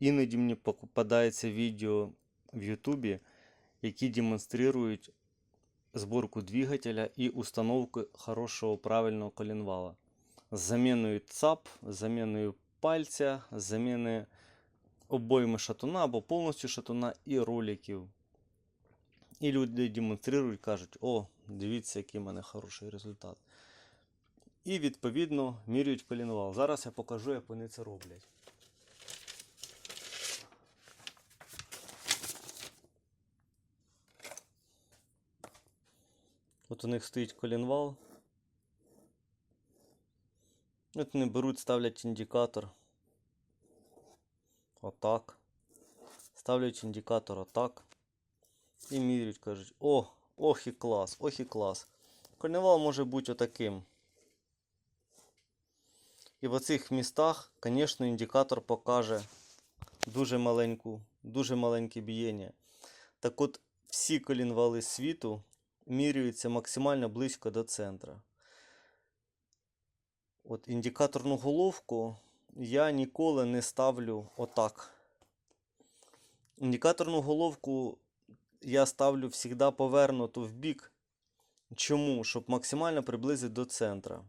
Іноді мені попадається відео в Ютубі, які демонструють зборку двигателя і установку хорошого правильного коленвала. З заміною ЦАП, з заміною пальця, з заміною обойми шатуна або повністю шатуна і роликів. І люди демонструють, кажуть, о, дивіться, який в мене хороший результат. І відповідно міряють коленвал. Зараз я покажу, як вони це роблять. От у них стоїть колінвал. От вони беруть, ставлять індикатор. Отак. Ставлять індикатор отак. І міряють, кажуть, о, ох і клас, ох і клас. Коленвал може бути отаким. І в оцих містах, звісно, індикатор покаже дуже маленьку, дуже маленьке бієння. Так от, всі колінвали світу міряються максимально близько до центра. От індикаторну головку я ніколи не ставлю отак. Індикаторну головку я ставлю завжди повернуту в бік. Чому? Щоб максимально приблизити до центра.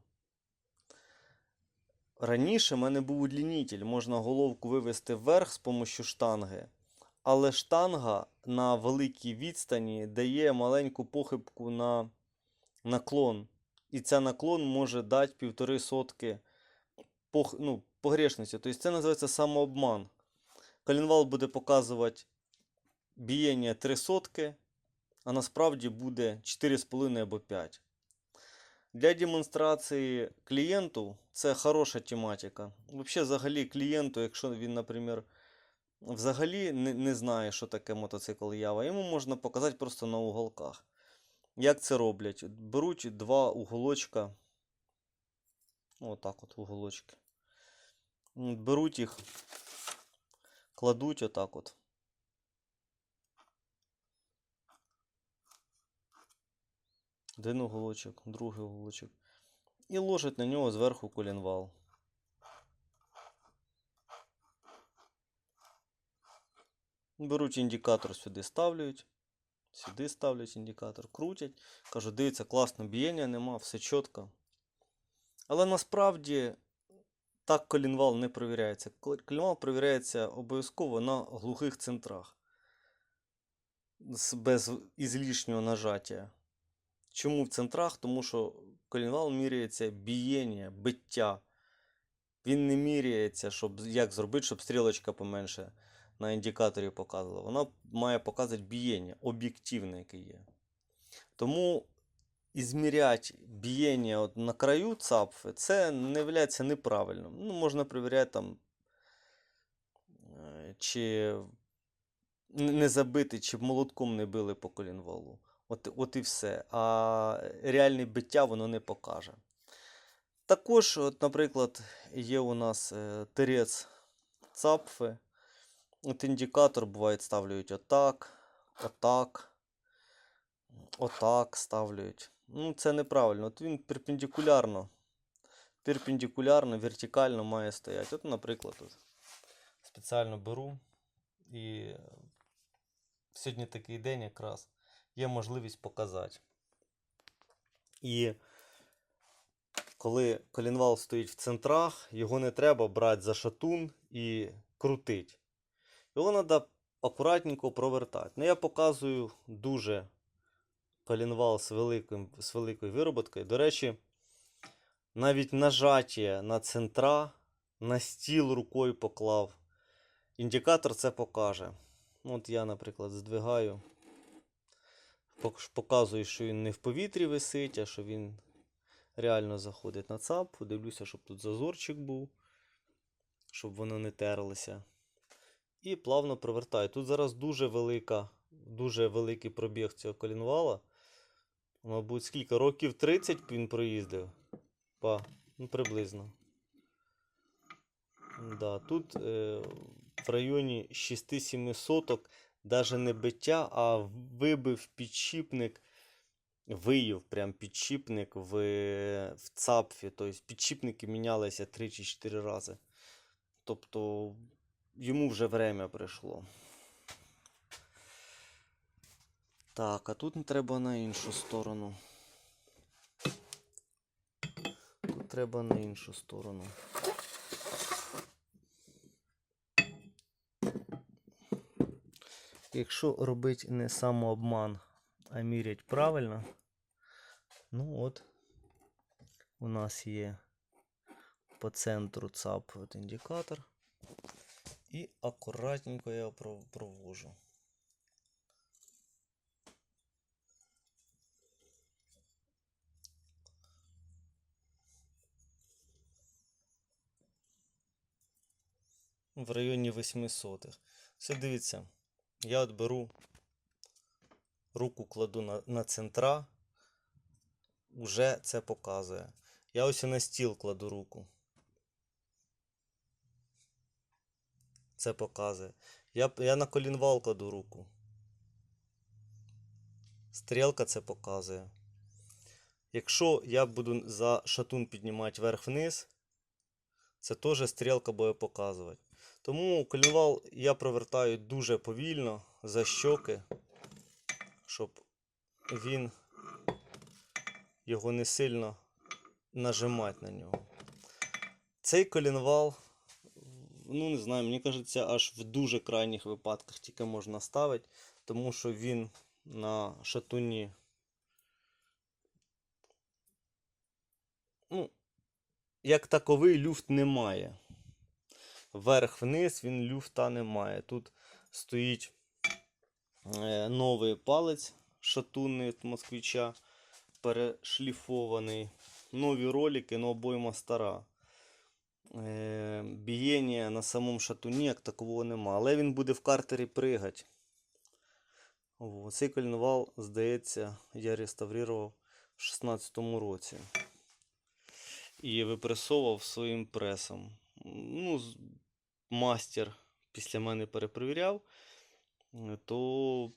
Раніше в мене був удлінитель, можна головку вивести вверх з допомогою штанги, але штанга на великій відстані дає маленьку похибку на наклон. І ця наклон може дати півтори сотки пох... ну, погрешності. Тобто це називається самообман. Коленвал буде показувати бієння 3 сотки, а насправді буде 4,5 або 5. Для демонстрації клієнту це хороша тематика. Взагалі клієнту, якщо він, наприклад, взагалі не, не знає, що таке мотоцикл Ява, йому можна показати просто на уголках. Як це роблять? Беруть два уголочка. Отак от уголочки. Беруть їх, кладуть отак от. Один уголочок, другий уголочок. І ложать на нього зверху колінвал. Беруть індикатор сюди ставлять. Сюди ставлять індикатор, крутять. Кажуть, дивіться, класно, бієння нема, все чітко. Але насправді так колінвал не перевіряється. Колінвал перевіряється обов'язково на глухих центрах. Без ізлишнього нажаття. Чому в центрах? Тому що колінвал міряється бієння, биття. Він не міряється, щоб як зробити, щоб стрілочка поменше на індикаторі показувала. Вона має показувати бієння, об'єктивне, яке є. Тому ізміряти бієння от на краю цапфи, це не являється неправильним. Ну, можна перевіряти там, е, чи не забити, чи молотком не били по колінвалу. От, от і все. А реальне биття воно не покаже. Також, от, наприклад, є у нас е, тирець цапфи. От індикатор буває ставлять отак, отак, отак ставлять. Ну, це неправильно. От він перпендикулярно, перпендикулярно, вертикально має стояти. От, наприклад, тут спеціально беру і сьогодні такий день якраз є можливість показати. І коли колінвал стоїть в центрах, його не треба брати за шатун і крутити. Його треба акуратненько провертати. Ну, я показую дуже колінвал з, з великою вироботкою. До речі, навіть нажаття на центра, на стіл рукою поклав. Індикатор це покаже. От я, наприклад, здвигаю. Показую, що він не в повітрі висить, а що він реально заходить на цап. Дивлюся, щоб тут зазорчик був, щоб воно не терлося. І плавно провертаю. Тут зараз дуже велика, дуже великий пробіг цього колінвала. Мабуть, скільки років 30 він проїздив. Па, ну, приблизно. Да, тут е, в районі 6-7 соток навіть не биття, а вибив підшипник, виїв прям підшипник в, в цапфі. Тобто підшипники мінялися 3 чи 4 рази. Тобто йому вже время прийшло. Так, а тут треба на іншу сторону. Тут треба на іншу сторону. Якщо робити не самообман, а мірять правильно, ну от у нас є по центру ЦАП от індикатор. І акуратненько я пров- провожу. В районі 8 сотих. Все дивіться, я от беру, руку кладу на, на центра, уже це показує. Я ось і на стіл кладу руку. Це показує. Я, я на колінвал кладу руку. Стрілка це показує. Якщо я буду за шатун піднімати вверх-вниз, це теж стрілка буде показувати. Тому колінвал я провертаю дуже повільно за щоки, щоб він його не сильно нажимати на нього. Цей колінвал, ну не знаю, мені кажеться, аж в дуже крайніх випадках тільки можна ставити, тому що він на шатуні. Ну, як таковий люфт немає. Вверх-вниз він люфта немає. Тут стоїть е, новий палець шатунний від москвича, перешліфований. Нові ролики, но обойма стара. Е, бієння на самому шатуні як такового нема. Але він буде в картері пригати. О, цей коленвал, здається, я реставрував в 16-му році. І випресовував своїм пресом. Ну, мастер після мене перепровіряв, то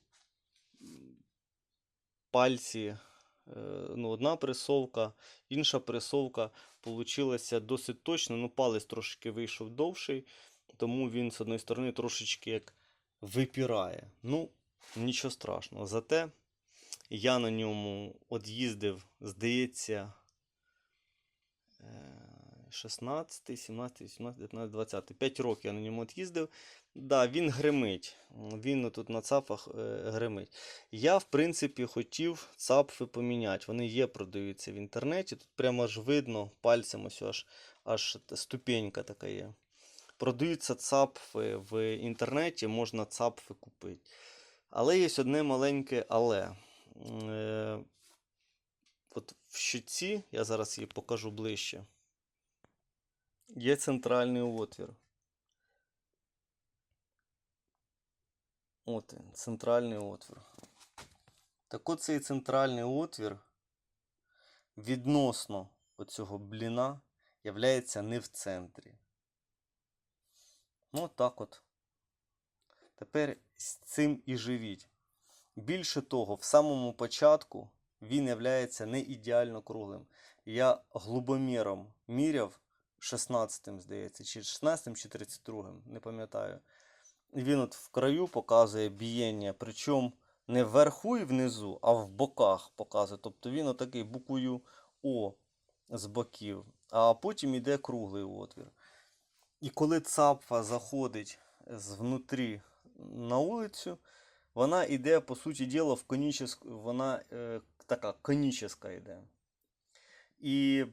пальці, ну, одна пресовка, інша пресовка получилася досить точно. Ну, палець трошки вийшов довший, тому він з одної сторони трошечки як випірає. Ну, нічого страшного. Зате я на ньому от їздив, здається, е, 16, 17, 18, 19, 20. 5 років я на ньому от їздив. Да, він гримить. Він тут на цапах е, гримить. Я, в принципі, хотів цапфи поміняти. Вони є, продаються в інтернеті. Тут прямо аж видно пальцем ось аж, аж ступенька така є. Продаються цапфи в інтернеті, можна цапфи купити. Але є одне маленьке але. Е, от в щитці, я зараз її покажу ближче. Є центральний отвір. От він, центральний отвір. Так от цей центральний отвір відносно оцього бліна являється не в центрі. Ну, так от. Тепер з цим і живіть. Більше того, в самому початку він являється не ідеально круглим. Я глубоміром міряв 16-м, здається, чи 16-м, чи 32-м, не пам'ятаю. І він от в краю показує бієння, причому не вверху і внизу, а в боках показує. Тобто він отакий буквою О з боків, а потім йде круглий отвір. І коли цапфа заходить звнутрі на вулицю, вона йде, по суті діла, в коніческу, вона е, така коніческа йде. І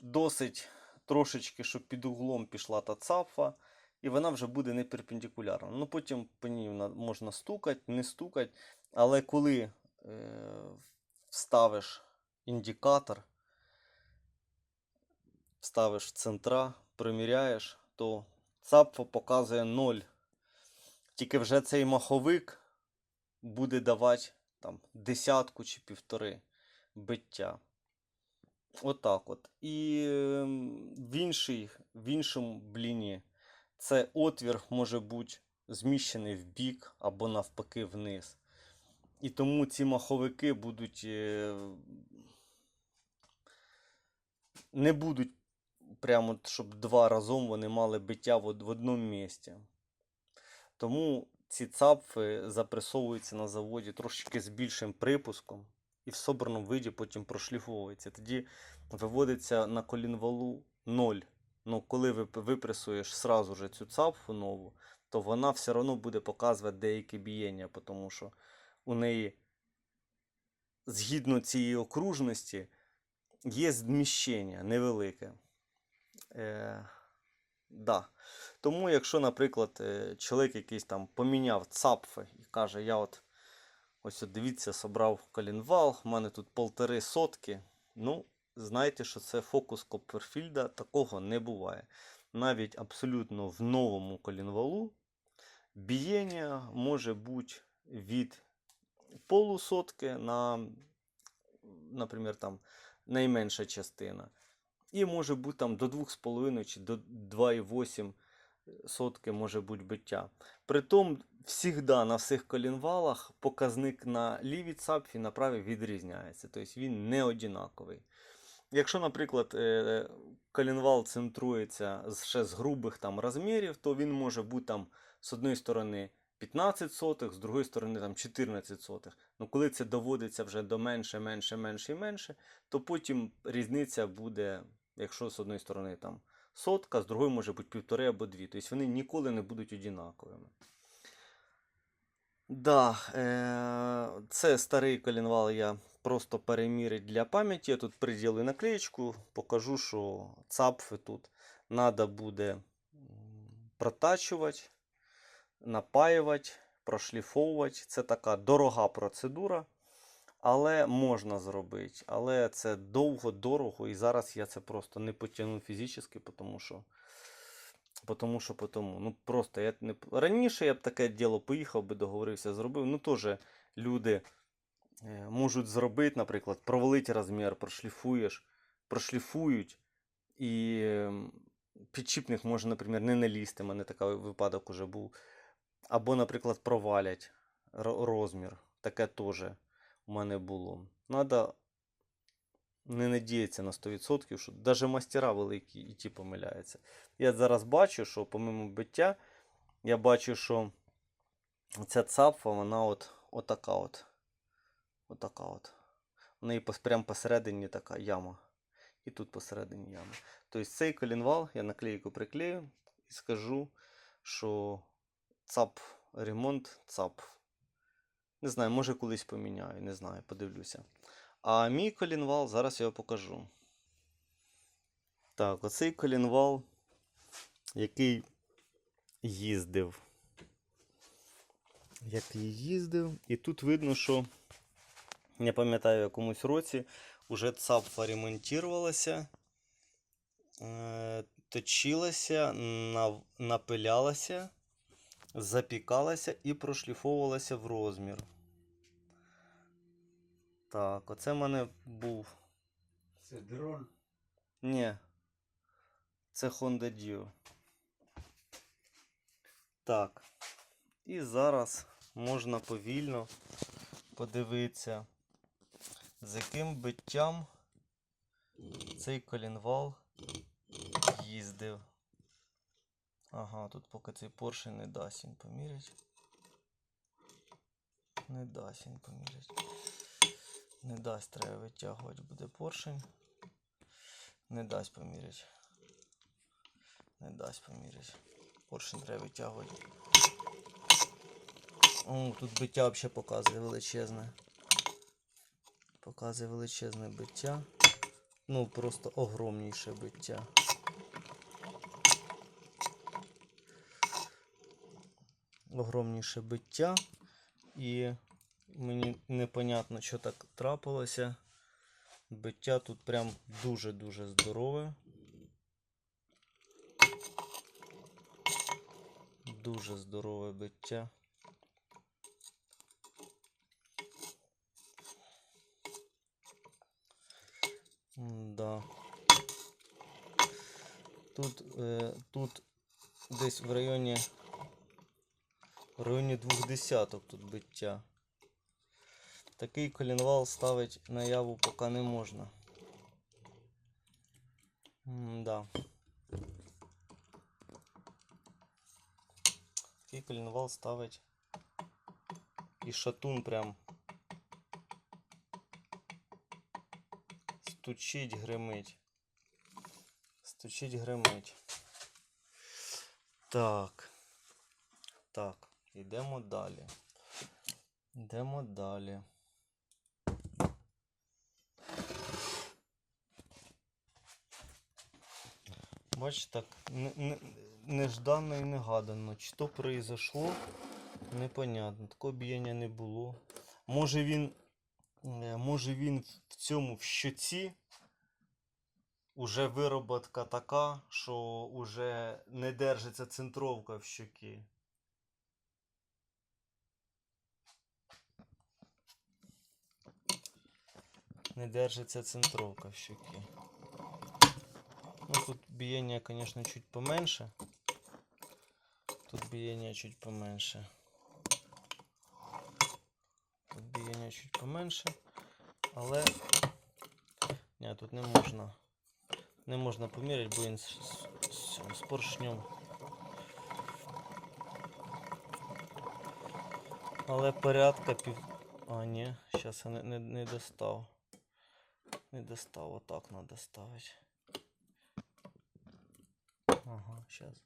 досить трошечки, щоб під углом пішла та цапфа, і вона вже буде не перпендикулярна. Ну, потім по ній можна стукати, не стукати. Але коли е, вставиш індикатор, вставиш центра, приміряєш, то цапфа показує 0. Тільки вже цей маховик буде давати там десятку чи півтори биття. Отак от. І в, іншій, в іншому бліні це отвір може бути зміщений в бік або навпаки вниз. І тому ці маховики будуть е, не будуть прямо, щоб два разом вони мали биття в одному місці. Тому ці цапфи запресовуються на заводі трошечки з більшим припуском і в собраному виді потім прошліфовується. Тоді виводиться на колінвалу 0. Ну, коли ви випресуєш сразу же цю цапфу нову, то вона все одно буде показувати деяке бієння, тому що у неї згідно цієї окружності є зміщення невелике. Е, да. Тому, якщо, наприклад, е, чоловік якийсь там поміняв цапфи і каже, я от ось от дивіться, собрав колінвал, в мене тут полтори сотки. Ну, знайте, що це фокус Копперфільда, такого не буває. Навіть абсолютно в новому колінвалу бієння може бути від полусотки на, наприклад, там найменша частина. І може бути там до 2,5 чи до 2,8 сотки може бути биття. Притом, завжди на всіх колінвалах показник на лівій цапфі на правій відрізняється. Тобто він не однаковий. Якщо, наприклад, е, колінвал центрується ще з грубих там розмірів, то він може бути там з одної сторони 15 сотих, з другої сторони там 14 сотих. Ну коли це доводиться вже до менше, менше, менше і менше, то потім різниця буде, якщо з одної сторони там сотка, з другої може бути півтори або дві. Тобто вони ніколи не будуть однаковими. Да, е- це старий колінвал я просто перемірить для пам'яті. Я тут приділю наклеєчку, покажу, що цапфи тут треба буде протачувати, напаювати, прошліфовувати. Це така дорога процедура, але можна зробити. Але це довго, дорого, і зараз я це просто не потягну фізично, тому що. Потому що потому. Ну просто я не раніше я б таке діло поїхав би, договорився, зробив. Ну теж люди е, можуть зробити, наприклад, провалити розмір, прошліфуєш, прошліфують, і підчіпник може, наприклад, не налізти. У мене такий випадок уже був. Або, наприклад, провалять розмір. Таке теж у мене було. Надо не надіятися на 100%, що навіть мастера великі і ті помиляються. Я зараз бачу, що помимо биття, я бачу, що ця цапфа, вона от, отака от. Отака от. У неї пос- прям посередині така яма. І тут посередині яма. Тобто цей колінвал я наклейку приклею і скажу, що ЦАП ремонт ЦАП. Не знаю, може колись поміняю, не знаю, подивлюся. А мій колінвал, зараз я його покажу. Так, оцей колінвал, який їздив. Який їздив. І тут видно, що я пам'ятаю, в якомусь році уже цапфа ремонтувалася, е, точилася, напилялася, запікалася і прошліфовувалася в розмір. Так, оце в мене був. Це дрон. Ні. Це Honda Dio. Так. І зараз можна повільно подивитися, з яким биттям цей колінвал їздив. Ага, тут поки цей поршень не дасть він поміряти. Не дасть він поміряти. Не дасть, треба витягувати буде поршень. Не дасть поміряти. Не дасть поміряти. Поршень треба витягувати. О, тут биття взагалі показує величезне. Показує величезне биття. Ну, просто огромніше биття. Огромніше биття. І мені непонятно, що так трапилося. Биття тут прям дуже-дуже здорове. Дуже здорове биття. Да. Тут, е, тут десь в районі в районі двох десяток тут биття. Такий колінвал ставить наяву поки не можна. Да. Такий коленвал ставить. І шатун прям. Стучить, гримить. Стучить, гримить. Так. Так, йдемо далі. Йдемо далі. Бач, так, не- не- нежданно і негадано. Чи то произошло, непонятно. Такого біяння не було. Може він. е, Може він в цьому в щоці уже вироботка така, що уже не держиться центровка в щокі. Не держиться центровка в щокі. Ну, тут биение, конечно, чуть поменьше. Тут биение чуть поменьше. Тут биение чуть поменьше. Але. Ні, тут не можна. Не можна поміряти, бо він з, з, з поршнем. Але порядка пів. А, ні, зараз я не, не, не достав. Не достав, отак треба ставити. Ага, сейчас.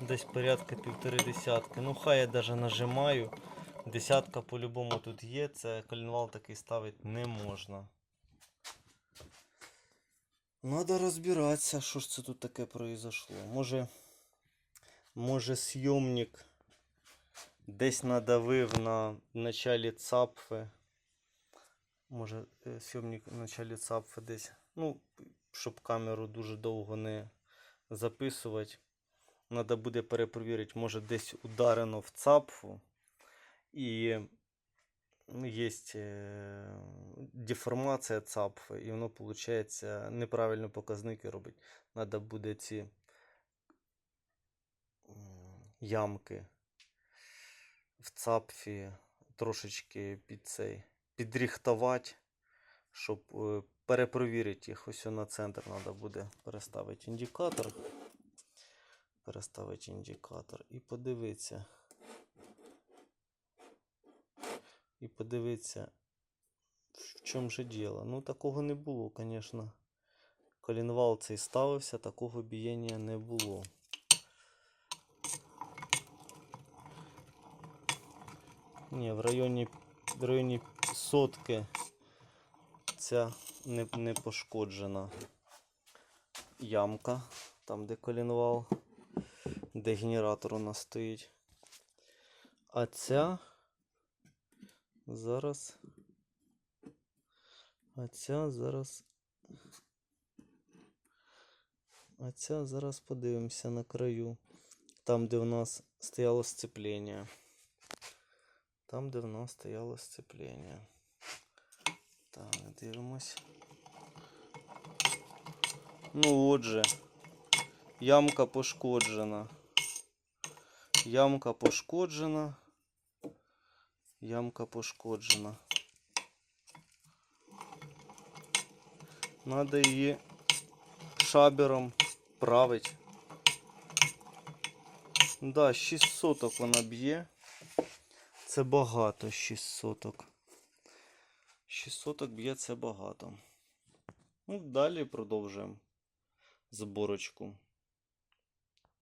Десь порядка півтори десятки. Ну, хай я даже нажимаю. Десятка по-любому тут є. Це коленвал такий ставити не можна. Надо розбиратися, що ж це тут таке произошло. Може, може съемник десь надавив на началі цапфи. Може, е, сйомник на началі цапфи десь. Ну, щоб камеру дуже довго не записувати. Надо буде перепровірити, може десь ударено в цапфу. І є деформація цапфи, і воно, виходить, неправильно показники робить. Надо буде ці ямки в цапфі трошечки під цей підріхтувати, щоб е, перепровірити їх. Ось на центр треба буде переставити індикатор. Переставити індикатор і подивитися. І подивитися, в чому же діло. Ну, такого не було, звісно. Колінвал цей ставився, такого бієння не було. Ні, в районі, в районі сотки ця не, не пошкоджена ямка, там де колінвал, де генератор у нас стоїть. А ця зараз. А ця зараз. А ця зараз подивимося на краю. Там, де в нас стояло сцеплення. Там, де в нас стояло сцеплення. Так, дивимось. Ну отже, ямка пошкоджена. Ямка пошкоджена. Ямка пошкоджена. Надо її шабером править. Да, 6 соток вона б'є. Це багато 6 соток. 6 соток б'є це багато. Ну, далі продовжуємо зборочку.